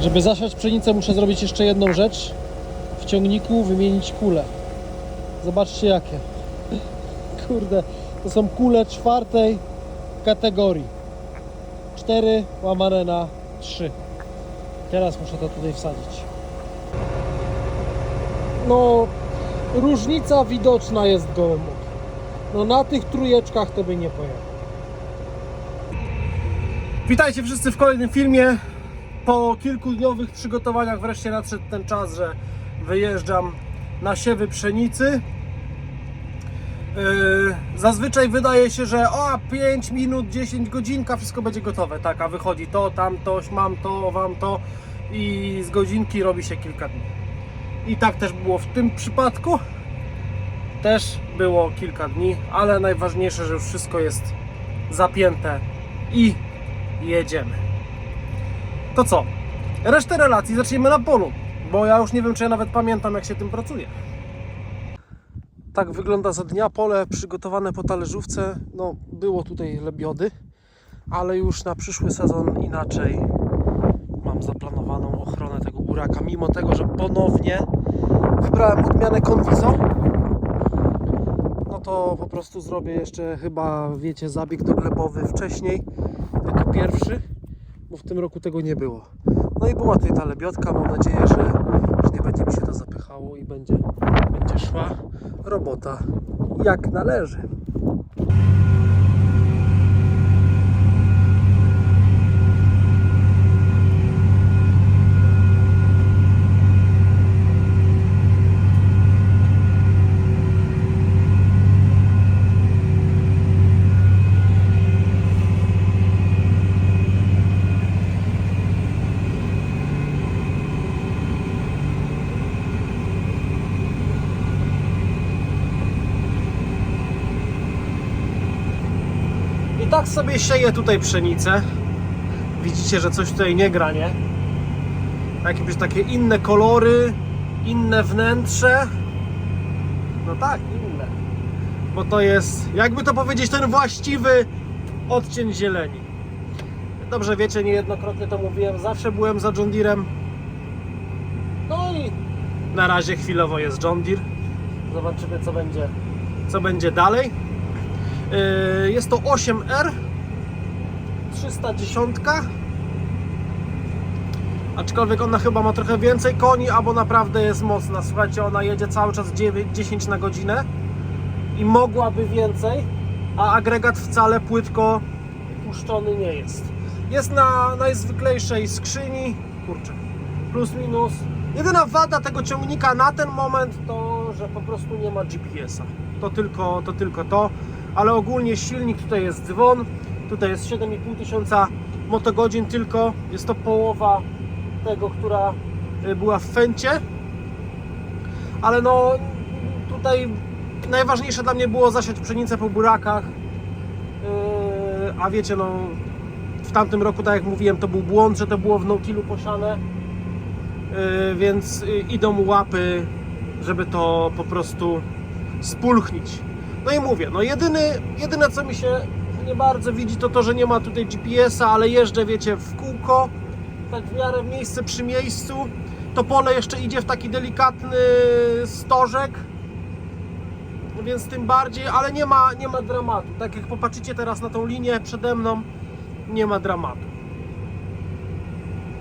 Żeby zasiać pszenicę muszę zrobić jeszcze jedną rzecz. W ciągniku wymienić kule. Zobaczcie jakie. Kurde, to są kule czwartej kategorii. 4 łamane na 3. Teraz muszę to tutaj wsadzić. No, różnica widoczna jest gołym. No na tych trójeczkach to by nie pojechał. Witajcie wszyscy w kolejnym filmie. Po kilkudniowych przygotowaniach wreszcie nadszedł ten czas, że wyjeżdżam na siewy pszenicy. Yy, zazwyczaj wydaje się, że o 5 minut, 10 godzinka wszystko będzie gotowe. Tak, a wychodzi to, tamto, mam to, wam to i z godzinki robi się kilka dni. I tak też było w tym przypadku. Też było kilka dni, ale najważniejsze, że już wszystko jest zapięte i jedziemy. To co? Resztę relacji zacznijmy na polu, bo ja już nie wiem, czy ja nawet pamiętam, jak się tym pracuje. Tak wygląda za dnia pole przygotowane po talerzówce. No, było tutaj lebiody, ale już na przyszły sezon inaczej mam zaplanowaną ochronę tego buraka, mimo tego, że ponownie wybrałem odmianę Conviso. No to po prostu zrobię jeszcze chyba, wiecie, zabieg doglebowy wcześniej, jako pierwszy, bo w tym roku tego nie było. No i była tutaj ta lebiotka, mam nadzieję, że, że nie będzie mi się to zapychało i będzie, będzie szła robota jak należy. I tak sobie sieję tutaj pszenicę. Widzicie, że coś tutaj nie gra, nie? Jakieś takie inne kolory, inne wnętrze. No tak, inne. Bo to jest, jakby to powiedzieć, ten właściwy odcień zieleni. Dobrze wiecie, niejednokrotnie to mówiłem, zawsze byłem za John Deerem. No i na razie chwilowo jest John Deere. Zobaczymy co będzie, co będzie dalej. Yy, Jest to 8R 310 Aczkolwiek ona chyba ma trochę więcej koni, albo naprawdę jest mocna. Słuchajcie, ona jedzie cały czas 9, 10 na godzinę i mogłaby więcej, a agregat wcale płytko puszczony nie jest. Jest na najzwyklejszej skrzyni, kurczę, plus minus. Jedyna wada tego ciągnika na ten moment to, że po prostu nie ma GPS-a. To tylko to, tylko to. Ale ogólnie silnik tutaj jest dzwon, tutaj jest 7,5 tysiąca motogodzin tylko, jest to połowa tego, która y, była w Fencie, ale no tutaj najważniejsze dla mnie było zasiać pszenicę po burakach, Yy, a wiecie no w tamtym roku, tak jak mówiłem, to był błąd, że to było w no-killu posiane, Yy, więc idą łapy, żeby to po prostu spulchnić. No i mówię, no jedyny, jedyne co mi się nie bardzo widzi to to, że nie ma tutaj GPS-a, ale jeżdżę, wiecie, w kółko, tak w miarę miejsce przy miejscu. To pole jeszcze idzie w taki delikatny stożek, więc tym bardziej, ale nie ma, nie ma dramatu. Tak jak popatrzycie teraz na tą linię przede mną, nie ma dramatu.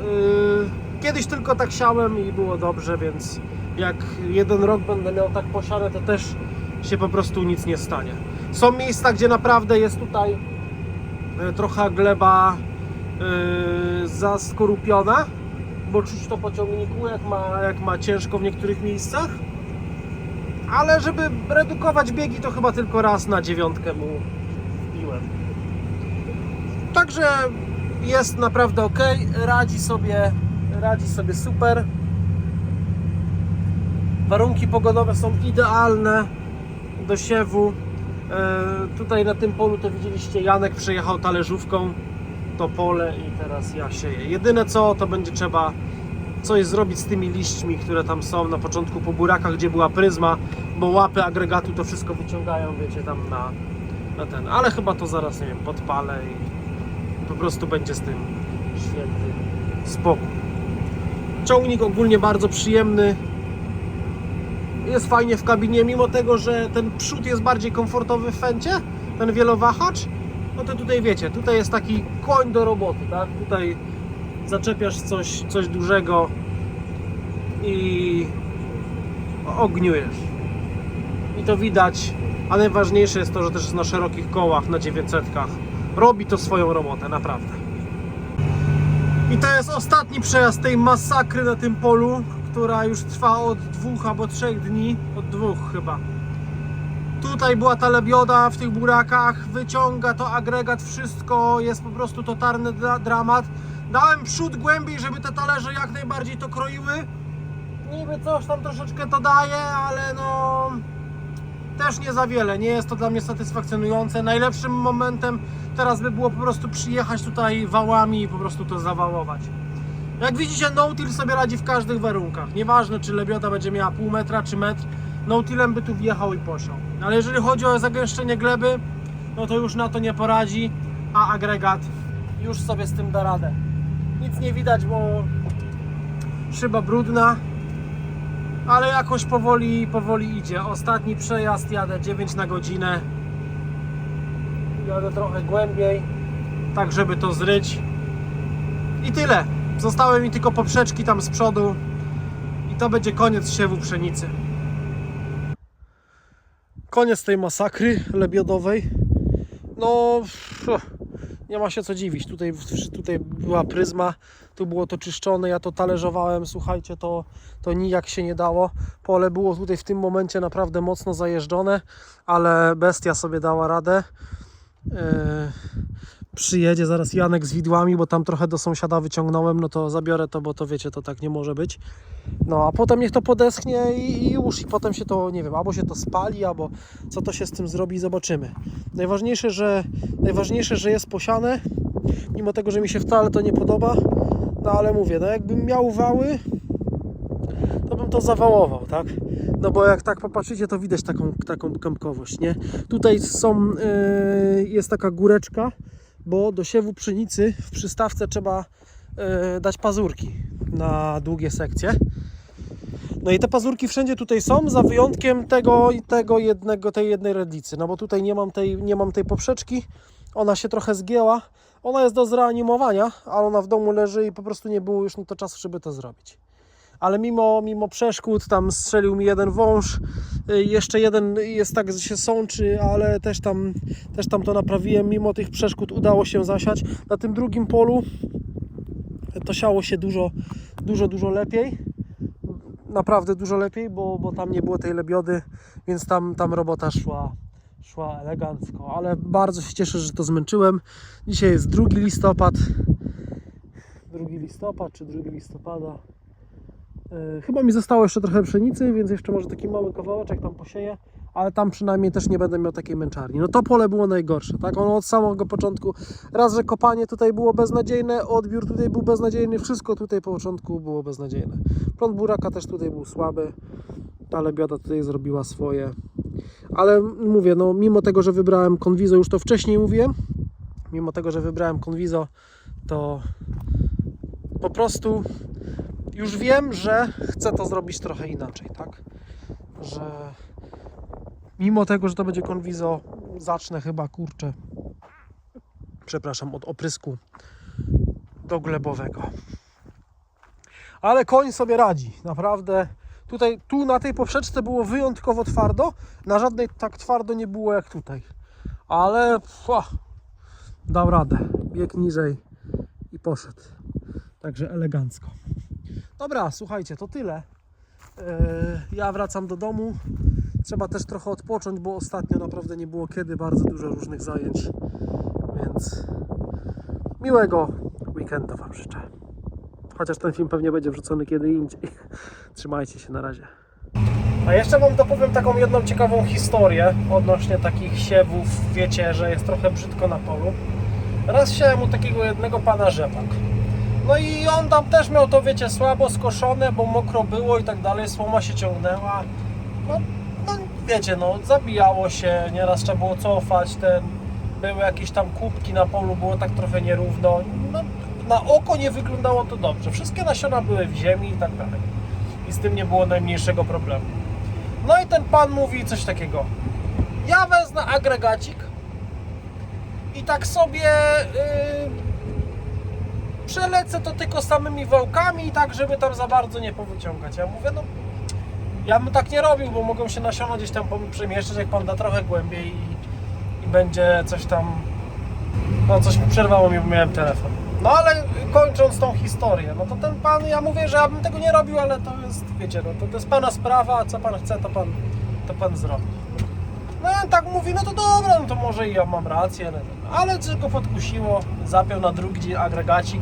Yy, Kiedyś tylko tak siałem i było dobrze, więc jak jeden rok będę miał tak posiane, to też się po prostu nic nie stanie. Są miejsca, gdzie naprawdę jest tutaj e, trochę gleba yy, zaskorupiona, bo czuć to po ciągniku, jak ma, jak ma ciężko w niektórych miejscach. Ale żeby redukować biegi, to chyba tylko raz na dziewiątkę mu wbiłem. Także jest naprawdę ok, radzi sobie, radzi sobie super. Warunki pogodowe są idealne do siewu. E, tutaj na tym polu to widzieliście, Janek przejechał talerzówką to pole i teraz ja sieję. Jedyne co, to będzie trzeba coś zrobić z tymi liśćmi, które tam są na początku po burakach, gdzie była pryzma, bo łapy agregatu to wszystko wyciągają, wiecie, tam na, na ten. Ale chyba to zaraz, nie wiem, podpalę i po prostu będzie z tym święty spokój. Ciągnik ogólnie bardzo przyjemny. Jest fajnie w kabinie, mimo tego, że ten przód jest bardziej komfortowy w Fencie, ten wielowahacz, no to tutaj wiecie, tutaj jest taki koń do roboty, tak? Tutaj zaczepiasz coś, coś dużego i ogniujesz. I to widać, a najważniejsze jest to, że też jest na szerokich kołach, na 900. Robi to swoją robotę, naprawdę. I to jest ostatni przejazd tej masakry na tym polu, która już trwa od dwóch albo trzech dni. Od dwóch chyba. Tutaj była ta lebioda w tych burakach, wyciąga to agregat, wszystko jest po prostu totalny dra- dramat. Dałem przód głębiej, żeby te talerze jak najbardziej to kroiły. Niby coś tam troszeczkę to daje, ale no też nie za wiele. Nie jest to dla mnie satysfakcjonujące. Najlepszym momentem teraz by było po prostu przyjechać tutaj wałami i po prostu to zawałować. Jak widzicie, Nautil sobie radzi w każdych warunkach. Nieważne, czy lebiota będzie miała pół metra czy metr, Nautilem by tu wjechał i posiał. Ale jeżeli chodzi o zagęszczenie gleby, no to już na to nie poradzi, a agregat już sobie z tym da radę. Nic nie widać, bo szyba brudna, ale jakoś powoli, powoli idzie. Ostatni przejazd jadę 9 na godzinę. Jadę trochę głębiej, tak żeby to zryć. I tyle. Zostały mi tylko poprzeczki tam z przodu i to będzie koniec siewu pszenicy. Koniec tej masakry lebiodowej. No, nie ma się co dziwić. Tutaj, tutaj była pryzma, tu było to czyszczone, ja to talerzowałem, słuchajcie, to, to nijak się nie dało. Pole było tutaj w tym momencie naprawdę mocno zajeżdżone, ale bestia sobie dała radę. Yy, przyjedzie zaraz Janek z widłami, bo tam trochę do sąsiada wyciągnąłem, no to zabiorę to, bo to wiecie, to tak nie może być. No a potem niech to podeschnie i, i już, i potem się to, nie wiem, albo się to spali, albo co to się z tym zrobi, zobaczymy. Najważniejsze, że, najważniejsze, że jest posiane, mimo tego, że mi się wcale to nie podoba, no ale mówię, no jakbym miał wały, to bym to zawałował, tak? No bo jak tak popatrzycie, to widać taką, taką kępkowość, nie? Tutaj są, yy, jest taka góreczka, bo do siewu pszenicy w przystawce trzeba yy, dać pazurki na długie sekcje. No i te pazurki wszędzie tutaj są, za wyjątkiem tego i tego jednego, tej jednej redlicy. No bo tutaj nie mam tej, nie mam tej poprzeczki, ona się trochę zgięła. Ona jest do zreanimowania, ale ona w domu leży i po prostu nie było już na to czasu, żeby to zrobić. Ale mimo, mimo przeszkód, tam strzelił mi jeden wąż, y, jeszcze jeden jest tak, że się sączy, ale też tam, też tam to naprawiłem. Mimo tych przeszkód udało się zasiać. Na tym drugim polu to siało się dużo, dużo, dużo lepiej. Naprawdę dużo lepiej, bo, bo tam nie było tej lebiody, więc tam, tam robota szła, szła elegancko. Ale bardzo się cieszę, że to zmęczyłem. Dzisiaj jest 2 listopad. 2 listopad czy 2 listopada. Yy, Chyba mi zostało jeszcze trochę pszenicy, więc jeszcze może taki mały kawałeczek tam posieję, ale tam przynajmniej też nie będę miał takiej męczarni. No to pole było najgorsze, tak? Ono od samego początku, raz, że kopanie tutaj było beznadziejne, odbiór tutaj był beznadziejny, wszystko tutaj po początku było beznadziejne. Prąd buraka też tutaj był słaby, ta lebioda tutaj zrobiła swoje. Ale mówię, no mimo tego, że wybrałem konwizo, już to wcześniej mówiłem, mimo tego, że wybrałem konwizo, to po prostu już wiem, że chcę to zrobić trochę inaczej, tak? Że mimo tego, że to będzie konwizo, zacznę chyba kurczę. Przepraszam, od oprysku do glebowego. Ale koń sobie radzi, naprawdę. Tutaj, tu na tej poprzeczce było wyjątkowo twardo, na żadnej tak twardo nie było jak tutaj. Ale pua, dał radę, bieg niżej i poszedł. Także elegancko. Dobra, słuchajcie, to tyle. Yy, Ja wracam do domu. Trzeba też trochę odpocząć, bo ostatnio naprawdę nie było kiedy bardzo dużo różnych zajęć. Więc miłego weekendu Wam życzę. Chociaż ten film pewnie będzie wrzucony kiedy indziej. Trzymajcie się na razie. A jeszcze Wam dopowiem taką jedną ciekawą historię odnośnie takich siewów. Wiecie, że jest trochę brzydko na polu. Raz siałem u takiego jednego pana rzepak. No i on tam też miał to, wiecie, słabo skoszone, bo mokro było i tak dalej, słoma się ciągnęła. No, no wiecie, no, zabijało się, nieraz trzeba było cofać, ten, były jakieś tam kubki na polu, było tak trochę nierówno. No, na oko nie wyglądało to dobrze. Wszystkie nasiona były w ziemi i tak dalej. I z tym nie było najmniejszego problemu. No i ten pan mówi coś takiego. Ja wezmę agregacik i tak sobie yy, przelecę to tylko samymi wałkami, tak żeby tam za bardzo nie powyciągać. Ja mówię, no ja bym tak nie robił, bo mogą się nasiona gdzieś tam przemieszczać, jak pan da trochę głębiej i, i będzie coś tam. No coś mi przerwało mi, bo miałem telefon. No ale kończąc tą historię, no to ten pan, ja mówię, że ja bym tego nie robił, ale to jest, wiecie, no to, to jest pana sprawa, co pan chce, to pan, to pan zrobi. No i on tak mówi, no to dobra, no to może i ja mam rację, ale go podkusiło, zapiął na drugi agregacik,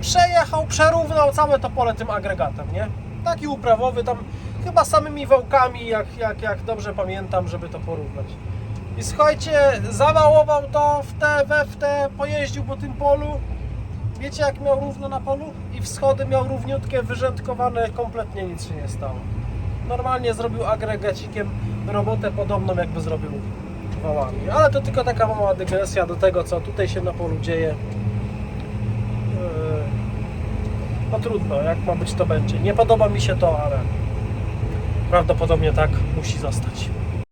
przejechał, przerównał całe to pole tym agregatem, nie? Taki uprawowy, tam chyba samymi wałkami, jak, jak, jak dobrze pamiętam, żeby to porównać. I słuchajcie, zawałował to w te, we w te, pojeździł po tym polu. Wiecie jak miał równo na polu? I wschody miał równiutkie, wyrzędkowane, kompletnie nic się nie stało. Normalnie zrobił agregacikiem robotę podobną jakby zrobił wałami. Ale to tylko taka mała dygresja do tego, co tutaj się na polu dzieje. Yy, No trudno, jak ma być to będzie. Nie podoba mi się to, ale prawdopodobnie tak musi zostać.